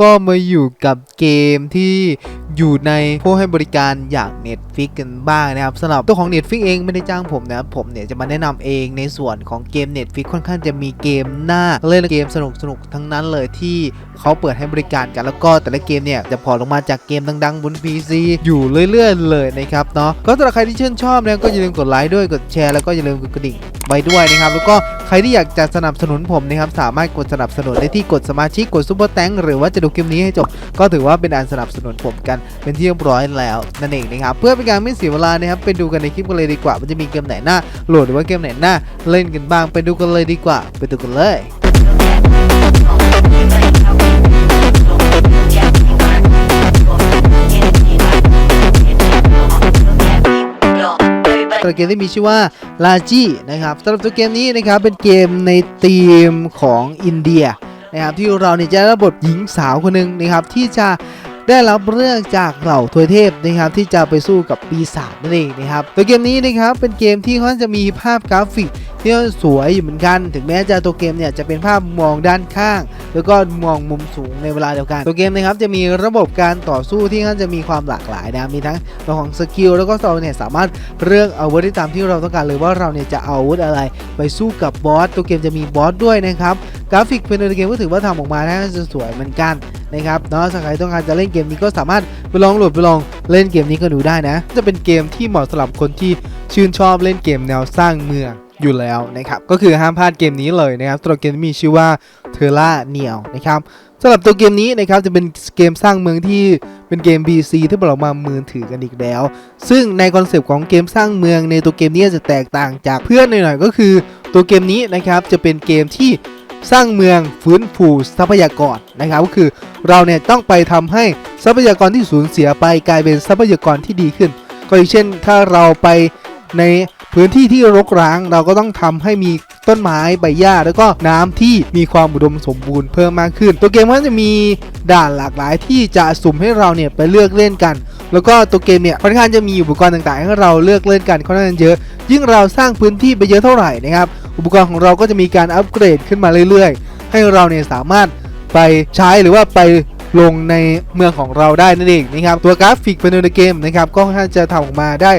ก็มาอยู่กับเกมที่อยู่ในผู้ให้บริการอย่าง Netflix กันบ้างนะครับสำหรับตัวของ Netflix เองไม่ได้จ้างผมนะครับผมเนี่ยจะมาแนะนำเองในส่วนของเกม Netflix ค่อนข้างจะมีเกมน่าเล่นเกมสนุกสนุกๆทั้งนั้นเลยที่เขาเปิดให้บริการกันแล้วก็แต่ละเกมเนี่ยจะพอลงมาจากเกมดังๆบน PC อยู่เรื่อยๆเลยนะครับเนาะก็สำหรับใครที่ชื่นชอบเนี่ยก็อย่าลืมกดไลค์ด้วยกดแชร์แล้วก็อย่าลืมกดกระดิ่งไว้ด้วยนะครับแล้วก็ ใครที่อยากจะสนับสนุนผมนะครับสามารถกดสนับสนุนได้ที่กดสมาชิกกดซุปเปอร์แตงหรือว่าจะดูคลิปนี้ให้จบ ก็ถือว่าเป็นการสนับสนุนผมกันเป็นที่เรียบร้อยแล้วนั่นเองนะครับเพื่อเป็นการไม่เสียเวลานะครับไปดูกันในคลิปกันเลยดีกว่ามันจะมีเกมไหนหน้าโหลดหรือว่าเกมไหนหน้าเล่นกันบ้างไปดูกันเลยดีกว่า ไปดูกันเลย ตับเกมที่มีชื่อว่าลาจีนะครับสำหรับตัวเกมนี้นะครับเป็นเกมในธีมของอินเดียนะครับที่เราเนี่ยจะรับบทหญิงสาวคนหนึ่งนะครับที่จะได้รับเรื่องจากเหล่าทวยเทพนะครับที่จะไปสู้กับปีศาจนั่นเองนะครับตัวเกมนี้นะครับเป็นเกมที่ค่อนจะมีภาพกราฟิก ที่สวยอยู่เหมือนกัน ถึงแม้จะตัวเกมเนี่ยจะเป็นภาพมองด้านข้าง แล้วก็มองมุมสูงในเวลาเดียวกัน ตัวเกมนะครับจะมีระบบการต่อสู้ที่ค่อนจะมีความหลากหลายนะมีทั้งตัวของสกิลแล้วก็เราเนี่ยสามารถเลือกอาวุธที่ตามที่เราต้องการเลยว่าเราเนี่ยจะเอาอาวุธอะไร ไปสู้กับบอสตัวเกมจะมีบอสด้วยนะครับกราฟิกภายในเกมก็ถือว่าทำออกมาได้น่าจะสวยเหมือนกันนะครับเนาะถ้าใครต้องการจะเล่นเกมนี้ก็สามารถไปลองโหลดไปลองเล่นเกมนี้ก็ดูได้นะ จะเป็นเกมที่เหมาะสำหรับคนที่ชื่นชอบเล่นเกมแนวสร้างเมือง อยู่แล้วนะครับก็คือห้ามพลาดเกมนี้เลยนะครับตัวเกมมีชื่อว่าเทอร่าเนียวนะครับสำหรับตัวเกมนี้นะครับจะเป็นเกมสร้างเมืองที่เป็นเกม BC ที่เรามามือถือกันอีกแล้ว ซึ่งในคอนเซปต์ของเกมสร้างเมืองในตัวเกมนี้จะแตกต่างจากเพื่อนหน่อยๆก็คือตัวเกมนี้นะครับจะเป็นเกมที่สร้างเมืองฟื้นฟูทรัพยากรนะครับก็คือเราเนี่ยต้องไปทำให้ทรัพยากรที่สูญเสียไปกลายเป็นทรัพยากรที่ดีขึ้น ก็อย่างเช่นถ้าเราไปใน พื้นที่ที่รกร้างเราก็ต้องทำให้มีต้นไม้ใบหญ้าแล้วก็น้ำที่มีความอุดมสมบูรณ์เพิ่มมากขึ้น ตัวเกมก็จะมีด่านหลากหลายที่จะสุ่มให้เราเนี่ยไปเลือกเล่นกัน แล้วก็ตัวเกมเนี่ยค่อนข้างจะมีอุปกรณ์ต่างๆ ให้เราเลือกเล่นกันค่อนข้างเยอะ ยิ่งเราสร้างพื้นที่ไปเยอะเท่าไหร่นะครับอุปกรณ์ของเราก็จะมีการอัปเกรดขึ้นมาเรื่อยๆ ให้เราเนี่ยสามารถไปใช้หรือว่าไป ลงในเมืองของเราได้นั่นเองนะครับตัวกราฟิกภายในเกมนะครับก็ค่อนข้างจะทำออกมาได้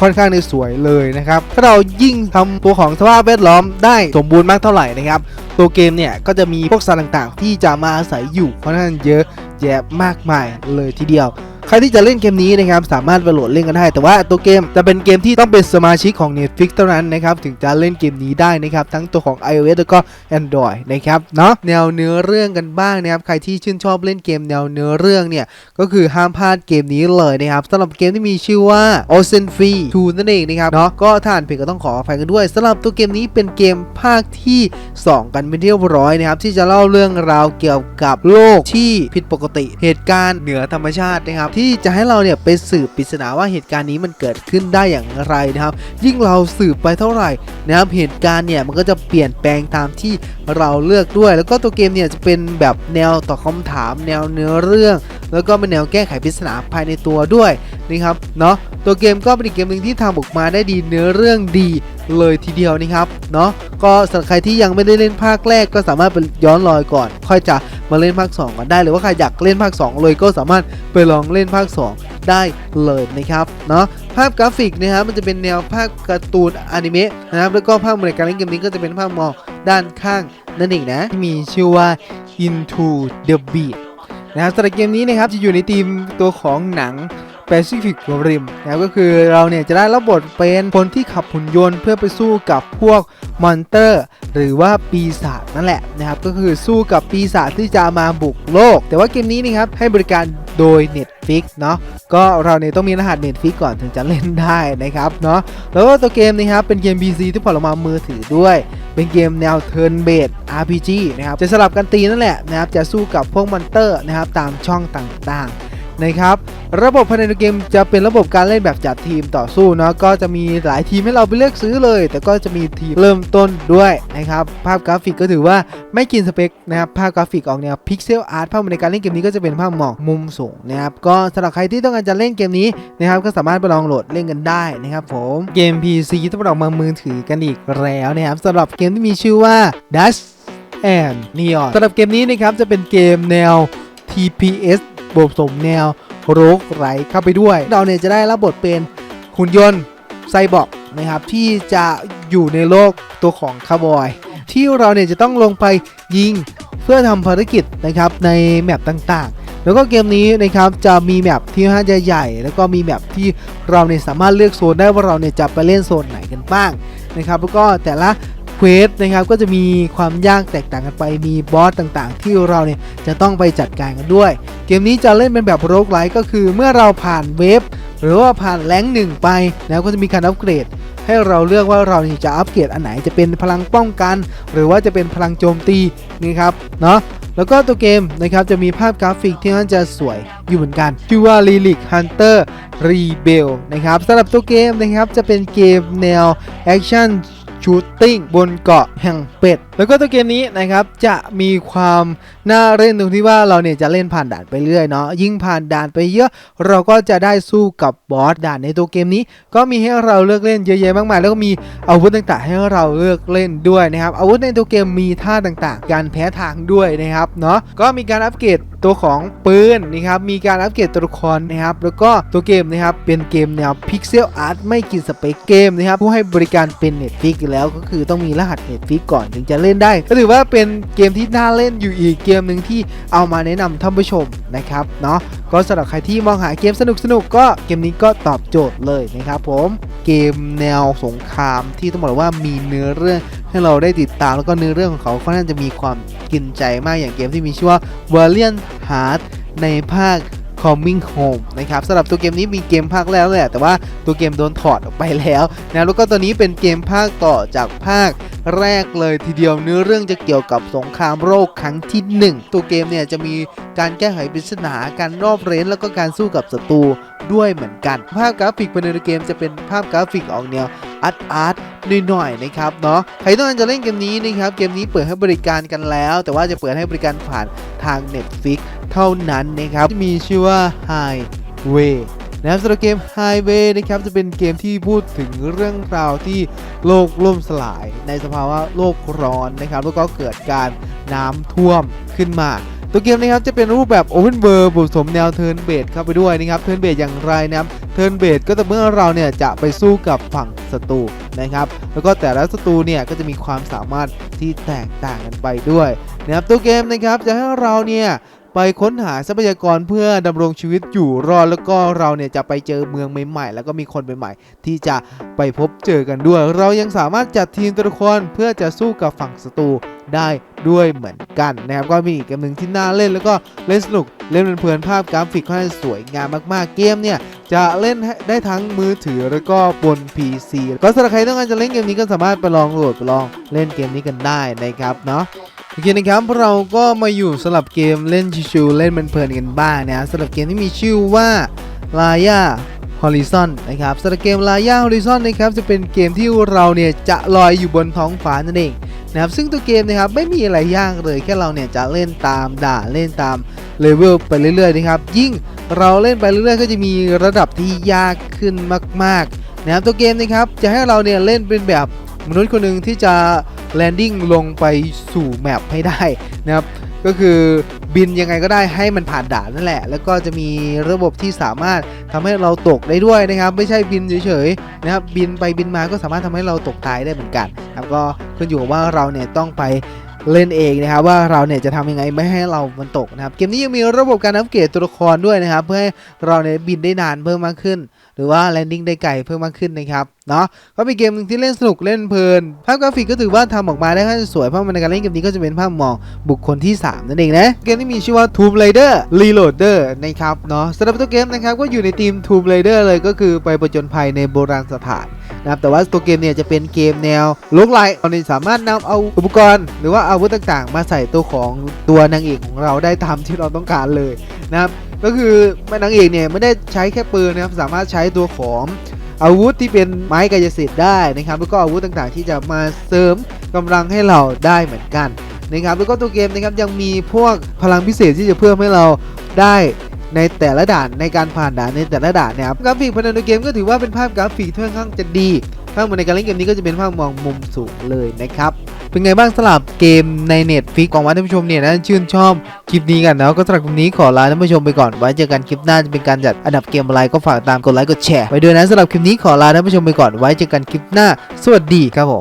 ค่อนข้างในสวยเลยนะครับถ้าเรายิ่งทำตัวของสภาพแวดล้อมได้สมบูรณ์มากเท่าไหร่นะครับตัวเกมเนี่ยก็จะมีพวกสัตว์ต่างๆ ที่จะมาอาศัยอยู่ค่อนข้างเยอะแยะมากมายเลยทีเดียว รที่จะเล่นเกมนี้นะครับสามารถไปโหลดเล่นกันได้ แต่ว่าตัวเกมจะเป็นเกมที่ต้องเป็นสมาชิกของ Netflix เท่านั้นนะครับถึงจะเล่นเกมนี้ได้นะครับทั้งตัวของ iOS แล้วก็ Android นะครับเนาะแนวเนื้อเรื่องกันบ้างนะครับใครที่ชื่นชอบเล่นเกมแนวเนื้อเรื่องเนี่ยก็คือห้ามพลาดเกมนี้เลยนะครับสำหรับเกมที่มีชื่อว่า o c e a n Free 2นั่นเองนะครับเนาะก็ถ้าอ่านผิดก็ต้องขออภัยกันด้วยสำหรับตัวเกมนี้เป็นเกมภาคที่ 2 กันเป็นที่เรียบร้อยนะครับที่จะเล่าเรื่องราวเกี่ยวกับโลกที่ผิดปกติ เหตุการณ์เหนือธรรมชาตินะครับที่ที่จะให้เราเนี่ยไปสืบปริศนาว่าเหตุการณ์นี้มันเกิดขึ้นได้อย่างไรนะครับ ยิ่งเราสืบไปเท่าไหร่นะครับเหตุการณ์เนี่ยมันก็จะเปลี่ยนแปลงตามที่เราเลือกด้วย แล้วก็ตัวเกมเนี่ยจะเป็นแบบแนวตอบคำถาม แนวเนื้อเรื่อง แล้วก็เป็นแนวแก้ไขปริศนาภายในตัวด้วยนะครับเนาะ ตัวเกมก็เป็นอีกเกมหนึ่งที่ทำออกมาได้ดีเนื้อเรื่องดีเลยทีเดียวนะครับเนาะก็สำหรับใครที่ยังไม่ได้เล่นภาคแรกก็สามารถไปย้อนรอยก่อน ค่อยจะมาเล่นภาค 2กันได้หรือว่าใครอยากเล่นภาค 2 เลยก็สามารถไปลองเล่นภาค 2 ได้เลยนะครับเนาะภาพกราฟิกนะครับมันจะเป็นแนวภาพการ์ตูนอนิเมะนะครับแล้วก็ภาพเหมือนการเล่นเกมนี้ก็จะเป็นภาพมองด้านข้างนั่นเองนะที่มีชื่อว่า Into the Beat นะครับสำหรับเกมนี้นะครับจะอยู่ในทีมตัวของหนัง Pacific Rim นะครับก็คือเราเนี่ยจะได้รับบทเป็นคนที่ขับหุ่นยนต์เพื่อไปสู้กับพวกมอนเตอร์ หรือว่าปีศาจนั่นแหละนะครับก็คือสู้กับปีศาจที่จะมาบุกโลก แต่ว่าเกมนี้นะครับให้บริการโดย Netflix เนาะก็เราเนี่ยต้องมีรหัส Netflix ก่อนถึงจะเล่นได้นะครับเนาะแล้วก็ตัวเกมนะครับเป็นเกม PC ที่พอร์ตลงมามือถือด้วย เป็นเกมแนว Turn Based RPG นะครับจะสลับกันตีนั่นแหละนะครับจะสู้กับพวกมอนเตอร์นะครับตามช่องต่างๆ นะครับระบบภายในเกมจะเป็นระบบการเล่นแบบจัดทีมต่อสู้เนาะก็จะมีหลายทีมให้เราไปเลือกซื้อเลย แต่ก็จะมีทีมเริ่มต้นด้วยนะครับภาพกราฟิกก็ถือว่าไม่กินสเปคนะครับภาพกราฟิกออกแนวพิกเซลอาร์ตภาพในการเล่นเกมนี้ก็จะเป็นภาพหมอกมุมสูงนะครับก็สำหรับใครที่ต้องการจะเล่นเกมนี้นะครับก็สามารถไปลองโหลดเล่นกันได้นะครับผมเกม PC ที่ออกมามือถือกันอีกแล้วนะครับสำหรับเกมที่มีชื่อว่า Dash and Neon สำหรับเกมนี้นะครับจะเป็นเกมแนว TPS บวกสมแนวโรกไรเข้าไปด้วย เราเนี่ยจะได้รับบทเป็นหุ่นยนต์ไซบอร์กนะครับที่จะอยู่ในโลกตัวของคาร์บอย ที่เราเนี่ยจะต้องลงไปยิงเพื่อทำภารกิจนะครับในแมปต่างๆ แล้วก็เกมนี้นะครับจะมีแมปที่ค่อนข้างจะใหญ่ แล้วก็มีแมปที่เราเนี่ยสามารถเลือกโซนได้ว่าเราเนี่ยจะไปเล่นโซนไหนกันบ้างนะครับแล้วก็แต่ละ ควสนะครับก็จะมีความยากแตกต่างกันไปมีบอสต่างๆ ที่เราเนี่ยจะต้องไปจัดการกันด้วย เกมนี้จะเล่นเป็นแบบโรกไลท์ก็คือเมื่อเราผ่านเวฟหรือว่าผ่านแรงหนึ่งไปแล้วก็จะมีการอัปเกรด ให้เราเลือกว่าเราเนี่ยจะอัปเกรดอันไหนจะเป็นพลังป้องกัน หรือว่าจะเป็นพลังโจมตีนี่ครับเนาะแล้วก็ตัวเกมนะครับจะมีภาพกราฟิกที่น่าจะสวยอยู่เหมือนกันชื่อว่า Lyric Hunter Rebel นะครับสำหรับตัวเกมนะครับจะเป็นเกมแนวแอคชั่น ชูตติ้งบนเกาะแห่งเป็ด แล้วก็ตัวเกมนี้นะครับจะมีความน่าเล่นตรงที่ว่าเราเนี่ยจะเล่นผ่านด่านไปเรื่อยเนาะยิ่งผ่านด่านไปเยอะ เราก็จะได้สู้กับบอสด่านในตัวเกมนี้ ก็มีให้เราเลือกเล่นเยอะแยะมากมายแล้วก็มีอาวุธต่างๆ ให้เราเลือกเล่นด้วยนะครับอาวุธในตัวเกมมีท่าต่างๆ การแพ้ทางด้วยนะครับเนาะก็มีการอัปเกรด ตัวของปืนนะครับมีการอัปเกรดตัวละครนะครับแล้วก็ตัวเกมนะครับเป็นเกมแนวพิกเซลอาร์ตไม่กินสเปคเกมนะครับผู้ให้บริการเป็น Netflix แล้วก็คือต้องมีรหัส Netflix ก่อนถึงจะเล่นได้ ก็ถือว่าเป็นเกมที่น่าเล่นอยู่อีกเกมหนึ่งที่เอามาแนะนำท่านผู้ชมนะครับเนาะก็สำหรับใครที่มองหาเกมสนุกสนุกๆก็เกมนี้ก็ตอบโจทย์เลยนะครับผมเกมแนวสงครามที่ต้องบอกว่ามีเนื้อเรื่องให้เราได้ติดตามแล้วก็เนื้อเรื่องของเขาค่อนข้างจะมีความ กินใจมากอย่างเกมที่มีชื่อว่า Valiant Heart ในภาค Coming Home นะครับสำหรับตัวเกมนี้มีเกมภาคแล้วแหละแต่ว่าตัวเกมโดนถอดออกไปแล้วนะแล้วก็ตัวนี้เป็นเกมภาคต่อจากภาคแรกเลยทีเดียวเนื้อเรื่องจะเกี่ยวกับสงครามโลกครั้งที่ 1 ตัวเกมเนี่ยจะมีการแก้ไขปริศนาการรอบเร้นแล้วก็การสู้กับศัตรูด้วยเหมือนกัน ภาพกราฟิกภายในเกมจะเป็นภาพกราฟิกออกแนว อาร์ตอาร์ตหน่อยๆนะครับเนาะใครต้องการจะเล่นเกมนี้นะครับเกมนี้เปิดให้บริการกันแล้ว แต่ว่าจะเปิดให้บริการผ่านทาง Netflix เท่านั้นนะครับที่มีชื่อว่า Highway นะครับสำหรับเกม Highway นะครับจะเป็นเกมที่พูดถึงเรื่องราวที่โลกล่มสลาย ในสภาวะโลกร้อนนะครับแล้วก็เกิดการน้ำท่วมขึ้นมา ตัวเกมนะครับจะเป็นรูปแบบ Open World ผสมแนวเทิร์นเบดเข้าไปด้วยนะครับเทิร์นเบดอย่างไรนะครับเทิร์นเบดก็จะเมื่อเราเนี่ยจะไปสู้กับฝั่งศัตรูนะครับ แล้วก็แต่ละศัตรูเนี่ยก็จะมีความสามารถที่แตกต่างกันไปด้วยนะครับตัวเกมนะครับจะให้เราเนี่ยไปค้นหาทรัพยากรเพื่อดำรงชีวิตอยู่รอดแล้วก็เราเนี่ยจะไปเจอเมืองใหม่ๆ แล้วก็มีคนใหม่ๆที่จะไปพบเจอกันด้วย เรายังสามารถจัดทีมตัวละครเพื่อจะสู้กับฝั่งศัตรู ได้ด้วยเหมือนกันนะครับก็มีอีกเกมหนึ่งที่น่าเล่นแล้วก็เล่นสนุกเล่นเพลินภาพกราฟิกค่อนข้างสวยงามมากๆเกมเนี่ยจะเล่นได้ทั้งมือถือแล้วก็บน PC ก็สำหรับใครต้องการจะเล่นเกมนี้ก็สามารถไปลองโหลดไปลองเล่นเกมนี้กันได้นะครับเนาะโอเคนะครับเราก็มาอยู่สลับเกมเล่นชิวๆเล่นเพลินๆกันบ้างนะสำหรับเกมที่มีชื่อว่า Laya Horizon นะครับสำหรับเกม Laya Horizon นะครับจะเป็นเกมที่เราเนี่ยจะลอยอยู่บนท้องฟ้านั่นเองนะครับซึ่งตัวเกมนะครับไม่มีอะไรยากเลยแค่เราเนี่ยจะเล่นตามด่านเล่นตามเลเวลไปเรื่อยๆนะครับยิ่งเราเล่นไปเรื่อยๆ ก็จะมีระดับที่ยากขึ้นมากๆนะครับตัวเกมนะครับจะให้เราเนี่ยเล่นเป็นแบบมนุษย์คนหนึ่งที่จะแลนดิ้งลงไปสู่แมปให้ได้นะครับ ก็คือบินยังไงก็ได้ให้มันผ่านด่านนั่นแหละ แล้วก็จะมีระบบที่สามารถทำให้เราตกได้ด้วยนะครับ ไม่ใช่บินเฉยๆนะครับบินไปบินมาก็สามารถทำให้เราตกตายได้เหมือนกันนะครับก็ขึ้นอยู่กับว่าเราเนี่ยต้องไปเล่นเองนะครับว่าเราเนี่ยจะทำยังไงไม่ให้เรามันตกนะครับเกมนี้ยังมีระบบการอัปเกรดตัวละครด้วยนะครับ เพื่อให้เราเนี่ยบินได้นานเพิ่มมากขึ้น หรือว่าแลนดิ้งได้ไกลเพิ่มมากขึ้นนะครับเนาะก็เป็นเกมนึงที่เล่นสนุกเล่นเพลิน ภาพกราฟิกก็ถือว่าทำออกมาได้ค่อนข้างสวยเพราะมันในการเล่นเกมนี้ก็จะเป็นภาพมองบุคคลที่ 3 นั่นเองนะ เกมที่มีชื่อว่า Tomb Raider Reloader นะครับเนาะสำหรับตัวเกมนะครับก็อยู่ในทีม Tomb Raider เลยก็คือไปประจนภัยในโบราณสถานนะครับแต่ว่าตัวเกมเนี่ยจะเป็นเกมแนวลุกไลท์เราเนี่ยสามารถนำเอาอุปกรณ์ หรือว่าอาวุธต่างๆ มาใส่ตัวของตัวนางเอกของเราได้ตามที่เราต้องการเลยนะครับ ก็คือแม่นางเอกเนี่ยไม่ได้ใช้แค่ปืนนะครับสามารถใช้ตัวของอาวุธที่เป็นไม้กายสิทธิ์ได้นะครับแล้วก็อาวุธต่างๆ ที่จะมาเสริมกำลังให้เราได้เหมือนกันนะครับแล้วก็ตัวเกมนะครับยังมีพวกพลังพิเศษที่จะเพิ่มให้เราได้ในแต่ละด่านในการผ่านด่านในแต่ละด่านนะครับกราฟิกภายในตัวเกมก็ถือว่าเป็นภาพกราฟิกที่ค่อนข้างจะดี ภาพมุมในการเล่นเกมนี้ก็จะเป็นภาพมองมุมสูงเลยนะครับ เป็นไงบ้างสำหรับเกมในเน็ตฟิกของว่าท่านผู้ชมเนี่ยนะชื่นชอบคลิปนี้กันนะก็สำหรับคลิปนี้ขอลาท่านผู้ชมไปก่อน ไว้เจอกันคลิปหน้าจะเป็นการจัดอันดับเกมอะไรก็ฝากตามกดไลค์กดแชร์ไปด้วยนะสำหรับคลิปนี้ขอลาท่านผู้ชมไปก่อนไว้เจอกันคลิปหน้า สวัสดีครับผม